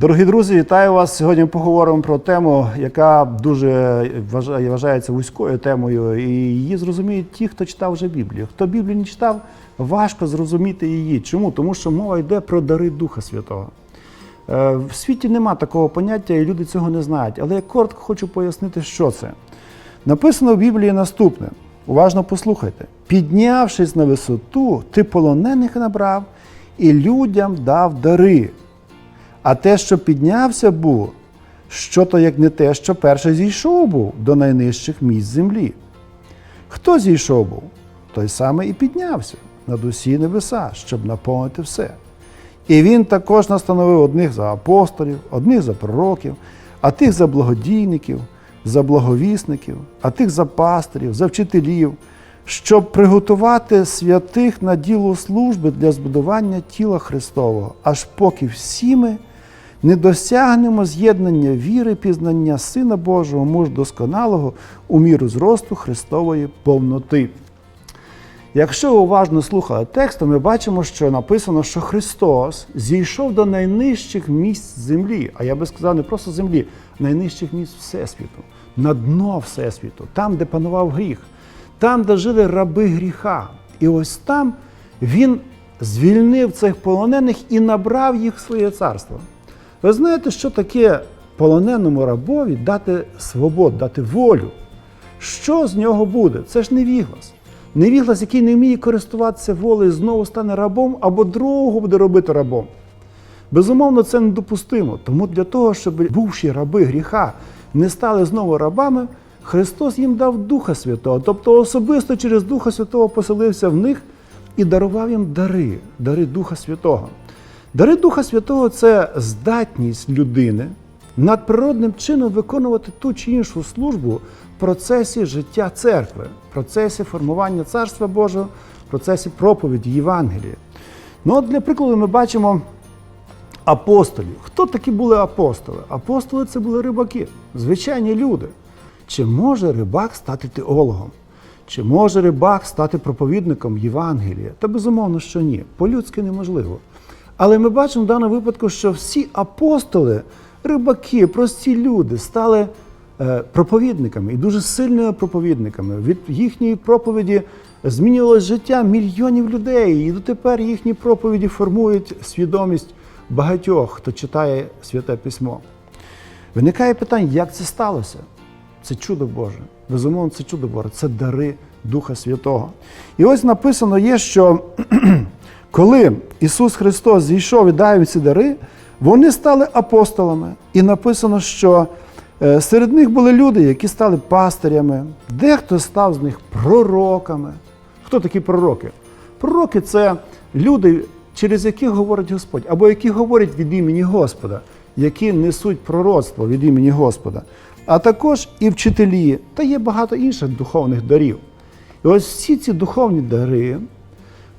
Дорогі друзі, вітаю вас. Сьогодні поговоримо про тему, яка дуже вважається вузькою темою, і її зрозуміють ті, хто читав вже Біблію. Хто Біблію не читав, важко зрозуміти її. Чому? Тому що мова йде про дари Духа Святого. Е, В світі нема такого поняття, і люди цього не знають. Але я коротко хочу пояснити, що це. Написано в Біблії наступне. Уважно послухайте: піднявшись на висоту, ти полонених набрав і людям дав дари. А те, що піднявся був, що то як не те, що перше зійшов був до найнижчих місць землі. Хто зійшов був? Той самий і піднявся над усі небеса, щоб наповнити все. І він також настановив одних за апостолів, одних за пророків, а тих за благодійників, за благовісників, а тих за пастирів, за вчителів, щоб приготувати святих на діло служби для збудування тіла Христового, аж поки всі ми не досягнемо з'єднання віри, пізнання Сина Божого, муж досконалого у міру зросту Христової повноти. Якщо ви уважно слухали текст, то ми бачимо, що написано, що Христос зійшов до найнижчих місць землі, а я би сказав, не просто землі, найнижчих місць Всесвіту, на дно Всесвіту, там, де панував гріх, там, де жили раби гріха. І ось там він звільнив цих полонених і набрав їх в своє царство. Ви знаєте, що таке полоненому рабові дати свободу, дати волю? Що з нього буде? Це ж невіглас. Невіглас, який не вміє користуватися волею, знову стане рабом або другого буде робити рабом. Безумовно, це недопустимо. Тому для того, щоб бувші раби гріха не стали знову рабами, Христос їм дав Духа Святого, тобто особисто через Духа Святого поселився в них і дарував їм дари, дари Духа Святого. Дари Духа Святого це здатність людини надприродним чином виконувати ту чи іншу службу в процесі життя церкви, в процесі формування Царства Божого, в процесі проповіді Євангелія. Ну, от для прикладу, ми бачимо апостолів. Хто такі були апостоли? Апостоли це були рибаки, звичайні люди. Чи може рибак стати теологом? Чи може рибак стати проповідником Євангелія? Та безумовно, що ні. По-людськи неможливо. Але ми бачимо в даному випадку, що всі апостоли, рибаки, прості люди стали е, проповідниками і дуже сильними проповідниками. Від їхньої проповіді змінювалось життя мільйонів людей, і дотепер їхні проповіді формують свідомість багатьох, хто читає святе письмо. Виникає питання, як це сталося? Це чудо Боже. Безумовно, це чудо Боже, це дари Духа Святого. І ось написано є, що коли Ісус Христос зійшов і дав ці дари, вони стали апостолами. І написано, що е, серед них були люди, які стали пастирями, дехто став з них пророками. Хто такі пророки? Пророки це люди, через яких говорить Господь, або які говорять від імені Господа, які несуть пророцтво від імені Господа, а також і вчителі, та є багато інших духовних дарів. І ось всі ці духовні дари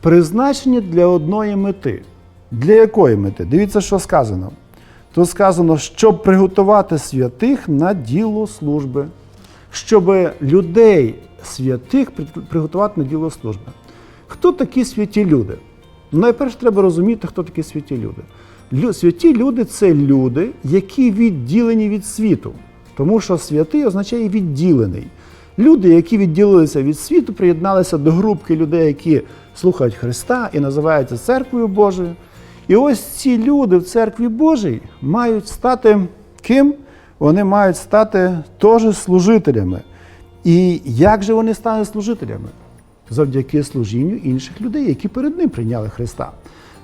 призначені для одної мети. Для якої мети? Дивіться, що сказано. Тут сказано, щоб приготувати святих на діло служби, щоб людей святих приготувати на діло служби. Хто такі святі люди? Ну, найперше треба розуміти, хто такі святі люди. Лю- Святі люди це люди, які відділені від світу. Тому що святий означає відділений. Люди, які відділилися від світу, приєдналися до групки людей, які слухають Христа і називаються церквою Божою. І ось ці люди в церкві Божій мають стати ким? Вони мають стати теж служителями. І як же вони стануть служителями? Завдяки служінню інших людей, які перед ним прийняли Христа.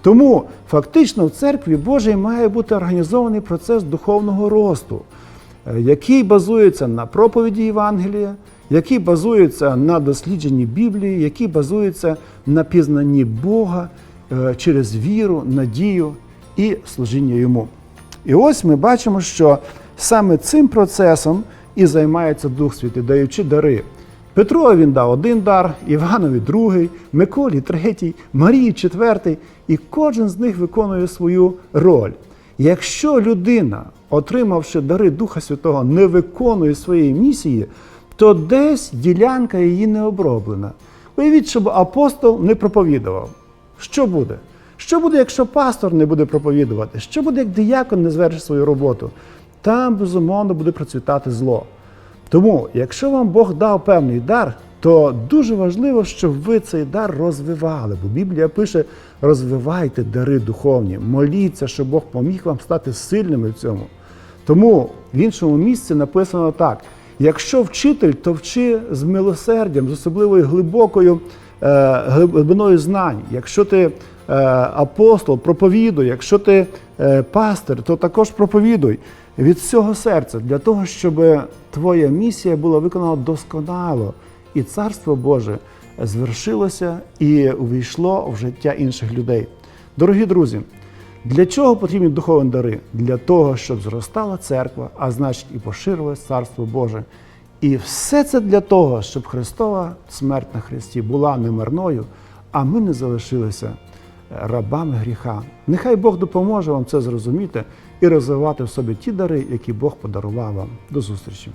Тому фактично в церкві Божій має бути організований процес духовного росту, е, який базується на проповіді Євангелія, який базується на дослідженні Біблії, який базується на пізнанні Бога е, через віру, надію і служіння йому. І ось ми бачимо, що саме цим процесом і займається Дух Святий, даючи дари. Петрові він дав один дар, Іванові другий, Миколі третій, Марії четвертий, і кожен з них виконує свою роль. Якщо людина, отримавши дари Духа Святого, не виконує своєї місії, то десь ділянка її не оброблена. Уявіть, щоб апостол не проповідував. Що буде? Що буде, якщо пастор не буде проповідувати? Що буде, як диякон не звершить свою роботу? Там, безумовно, буде процвітати зло. Тому, якщо вам Бог дав певний дар, то дуже важливо, щоб ви цей дар розвивали. Бо Біблія пише: розвивайте дари духовні, моліться, щоб Бог поміг вам стати сильними в цьому. Тому в іншому місці написано так: якщо вчитель, то вчи з милосердям, з особливою глибокою е, глибиною знань. Якщо ти е, апостол, проповідуй, якщо ти е, пастир, то також проповідуй від всього серця для того, щоб твоя місія була виконана досконало, і Царство Боже звершилося і увійшло в життя інших людей. Дорогі друзі, для чого потрібні духовні дари? Для того, щоб зростала церква, а значить і поширилось Царство Боже. І все це для того, щоб Христова смерть на Христі була не марною, а ми не залишилися рабами гріха. Нехай Бог допоможе вам це зрозуміти і розвивати в собі ті дари, які Бог подарував вам. До зустрічі!